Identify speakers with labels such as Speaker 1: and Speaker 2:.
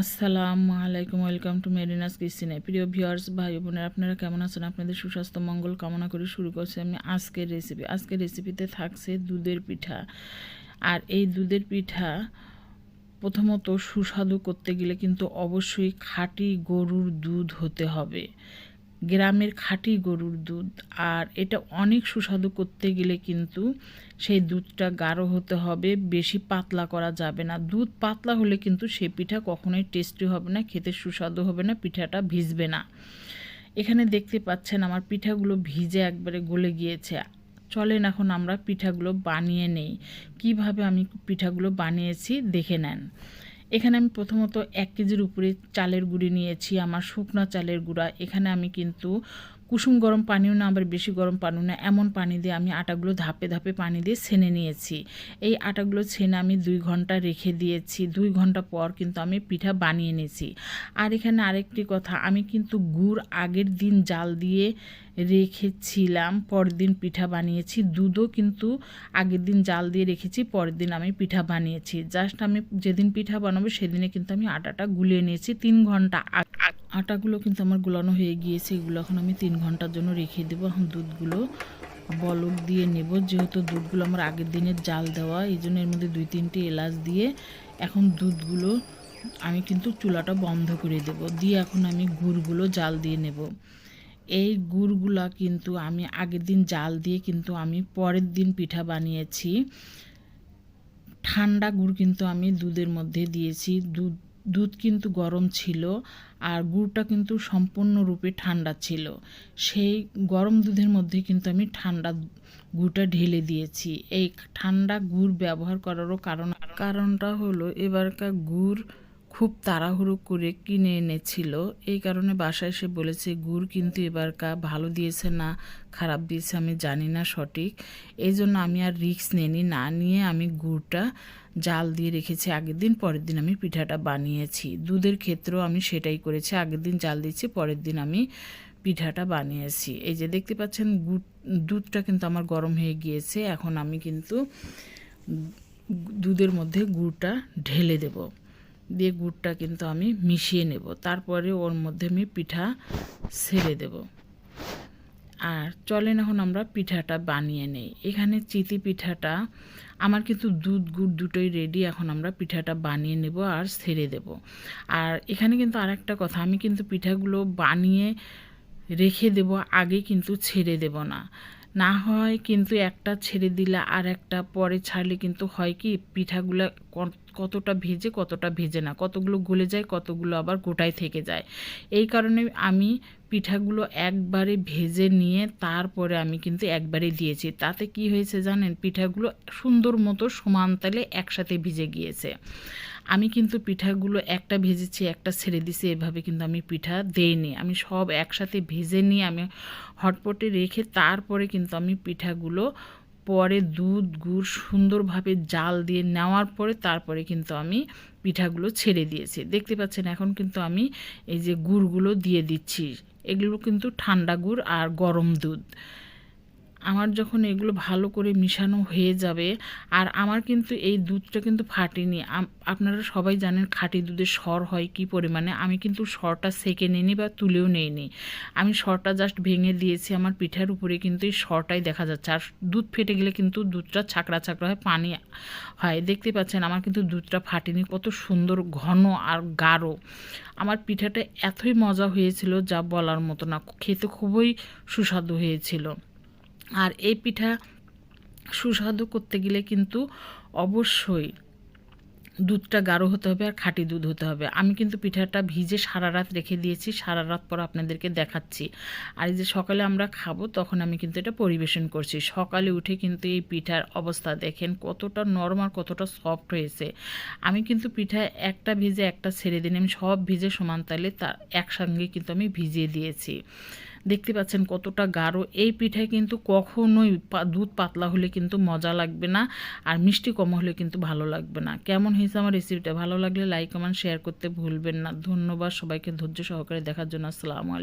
Speaker 1: আসসালামু আলাইকুম, welcome to মেরিনাস কিচেনে। প্রিয় ভিউয়ার্স ভাই বোনের আপনারা কেমন আছেন? আপনাদের সুস্বাস্থ্য মঙ্গল কামনা করে শুরু করছি আমি আজকের রেসিপি আজকের রেসিপিতে থাকছে দুধের পিঠা। আর এই দুধের পিঠা প্রথমত সুস্বাদু করতে গেলে কিন্তু অবশ্যই খাঁটি গরুর দুধ হতে হবে। গ্রামের খাঁটি গরুর দুধ। আর এটা অনেক সুস্বাদু করতে গেলে কিন্তু সেই দুধটা গাঢ় হতে হবে, বেশি পাতলা করা যাবে না। দুধ পাতলা হলে কিন্তু সে পিঠা কখনোই টেস্টি হবে না, খেতে সুস্বাদু হবে না, পিঠাটা ভিজবে না। এখানে দেখতে পাচ্ছেন আমার পিঠাগুলো ভিজে একবারে গলে গিয়েছে। চলেন এখন আমরা পিঠাগুলো বানিয়ে নেই। কীভাবে আমি পিঠাগুলো বানিয়েছি দেখে নেন। এখানে আমি প্রথমত এক কেজির উপরে চালের গুঁড়ি নিয়েছি, আমার শুকনো চালের গুঁড়া। এখানে আমি কিন্তু কুসুম গরম পানিও না, আবার বেশি গরম পানিও না, এমন পানি দিয়ে আমি আটাগুলো ধাপে ধাপে পানি দিয়ে ছেনে নিয়েছি। এই আটাগুলো ছেনে আমি দুই ঘণ্টা রেখে দিয়েছি, দুই ঘণ্টা পর কিন্তু আমি পিঠা বানিয়ে নিয়েছি। আর এখানে আরেকটি কথা, আমি কিন্তু গুড় আগের দিন জাল দিয়ে রেখেছিলাম, পরের দিন পিঠা বানিয়েছি। দুধও কিন্তু আগের দিন জাল দিয়ে রেখেছি, পরের দিন আমি পিঠা বানিয়েছি। জাস্ট আমি যেদিন পিঠা বানাবো, সেদিনে কিন্তু আমি আটাটা গুলিয়ে নিয়েছি, তিন ঘণ্টা। আটাগুলো কিন্তু আমার গুলানো হয়ে গিয়েছে, এগুলো এখন আমি তিন ঘণ্টার জন্য রেখে দেবো। এখন দুধগুলো বলক দিয়ে নেব, যেহেতু দুধগুলো আমার আগের দিনের জাল দেওয়া, এই জন্য এর মধ্যে দুই তিনটে এলাচ দিয়ে এখন দুধগুলো আমি কিন্তু চুলাটা বন্ধ করে দেব। দিয়ে এখন আমি গুড়গুলো জাল দিয়ে নেব। এই গুড়গুলা কিন্তু আমি আগের দিন জাল দিয়ে কিন্তু আমি পরের দিন পিঠা বানিয়েছি। ঠান্ডা গুড় কিন্তু আমি দুধের মধ্যে দিয়েছি। দুধ দুধ কিন্তু গরম ছিল আর গুড়টা কিন্তু সম্পূর্ণরূপে ঠান্ডা ছিল। সেই গরম দুধের মধ্যে কিন্তু আমি ঠান্ডা গুড়টা ঢেলে দিয়েছি। এই ঠান্ডা গুড় ব্যবহার করারও কারণ, কারণটা হলো এবারকার গুড় খুব তাড়াহুড়ো করে কিনে এনেছিল। এই কারণে বাসায় এসে বলেছে, গুড় কিন্তু এবার কা ভালো দিয়েছে না খারাপ দিয়েছে আমি জানি না সঠিক। এই জন্য আমি আর রিক্স নিইনি, না নিয়ে আমি গুড়টা জাল দিয়ে রেখেছি। আগের দিন, পরের দিন আমি পিঠাটা বানিয়েছি। দুধের ক্ষেত্রেও আমি সেটাই করেছি। আগের দিন জাল দিয়েছি, পরের দিন আমি পিঠাটা বানিয়েছি। এই যে দেখতে পাচ্ছেন, গুড়, দুধটা কিন্তু আমার গরম হয়ে গিয়েছে। এখন আমি কিন্তু দুধের মধ্যে গুড়টা ঢেলে দেবো। দিয়ে গুড়টা কিন্তু আমি মিশিয়ে নেব। তারপরে ওর মধ্যে আমি পিঠা ছেড়ে দেব। আর চলেন এখন আমরা পিঠাটা বানিয়ে নেই। এখানে চিতি পিঠাটা, আমার কিন্তু দুধ গুড় দুটোই রেডি এখন আমরা পিঠাটা বানিয়ে নেব আর ছেড়ে দেব। আর এখানে কিন্তু আরেকটা কথা, আমি কিন্তু পিঠাগুলো বানিয়ে রেখে দেব, আগে কিন্তু ছেড়ে দেব না। না হয় কিন্তু একটা ছেড়ে দিলে আর একটা পরে ছাড়লে কিন্তু হয় কি, পিঠাগুলো কতটা ভেজে কতটা ভেজে না। কতগুলো গলে যায়, কতগুলো আবার গোটায় থেকে যায়। এই কারণে আমি পিঠাগুলো একবারে ভেজে নিয়ে তারপরে আমি কিন্তু একবারে দিয়েছি। তাতে কি হয়েছে জানেন? পিঠাগুলো সুন্দর মতো সমান তালে একসাথে ভিজে গিয়েছে। আমি কিন্তু পিঠাগুলো একটা ভেজেছি, একটা ছেড়ে দিছি, এভাবে কিন্তু আমি পিঠা দেইনি। আমি সব একসাথে ভেজে নিয়ে আমি হটপটে রেখে তারপরে কিন্তু আমি পিঠাগুলো পরে দুধ, গুড় সুন্দরভাবে জাল দিয়ে নেওয়ার পরে তারপরে কিন্তু আমি পিঠাগুলো ছেড়ে দিয়েছি। দেখতে পাচ্ছেন এখন কিন্তু আমি এই যে গুড়গুলো দিয়ে দিচ্ছি। এগুলো কিন্তু ঠান্ডা গুড় আর গরম দুধ। আমার যখন এগুলো ভালো করে মিশানো হয়ে যাবে, আর আমার কিন্তু এই দুধটা কিন্তু ফাটেনি। আপনারা সবাই জানেন খাঁটি দুধের সর হয় কি পরিমাণে। আমি কিন্তু সরটা সেকে নিইনি বা তুলেও নেইনি। আমি সরটা জাস্ট ভেঙে দিয়েছি, আমার পিঠার উপরে কিন্তু এই সরটাই দেখা যাচ্ছে। আর দুধ ফেটে গেলে কিন্তু দুধটা ছাকড়া ছাকড়া হয় পানি হয়। দেখতে পাচ্ছেন, আমার কিন্তু দুধটা ফাটেনি, কত সুন্দর, ঘন আর গাঢ়। আমার পিঠাটা এতই মজা হয়েছিল যা বলার মতো না। খেতে খুবই সুস্বাদু হয়েছিল। আর এই পিঠা সুস্বাদু করতে গেলে কিন্তু অবশ্যই দুধটা গাঢ় হতে হবে আর খাঁটি দুধ হতে হবে। আমি কিন্তু পিঠাটা ভিজে সারা রাত রেখে দিয়েছি, সারা রাত পর আপনাদেরকে দেখাচ্ছি। আর এই যে সকালে আমরা খাব, তখন আমি কিন্তু এটা পরিবেশন করছি। সকালে উঠে কিন্তু এই পিঠার অবস্থা দেখেন, কতটা নরম আর কতটা সফট হয়েছে। আমি কিন্তু পিঠা একটা ভিজে একটা ছেড়ে দিন, আমি সব ভিজে সমান তালে তার একসঙ্গে কিন্তু আমি ভিজিয়ে দিয়েছি। দেখতে পাচ্ছেন কতটা গাঢ়। এই পিঠায় কিন্তু কখনোই দুধ পাতলা হলে কিন্তু মজা লাগবে না আর মিষ্টি কম হলে কিন্তু ভালো লাগবে না। কেমন হয়েছে আমার রেসিপিটা ভালো লাগলে লাইক কমেন্ট শেয়ার করতে ভুলবেন না। ধন্যবাদ সবাইকে ধৈর্য সহকারে দেখার জন্য। আসসালামু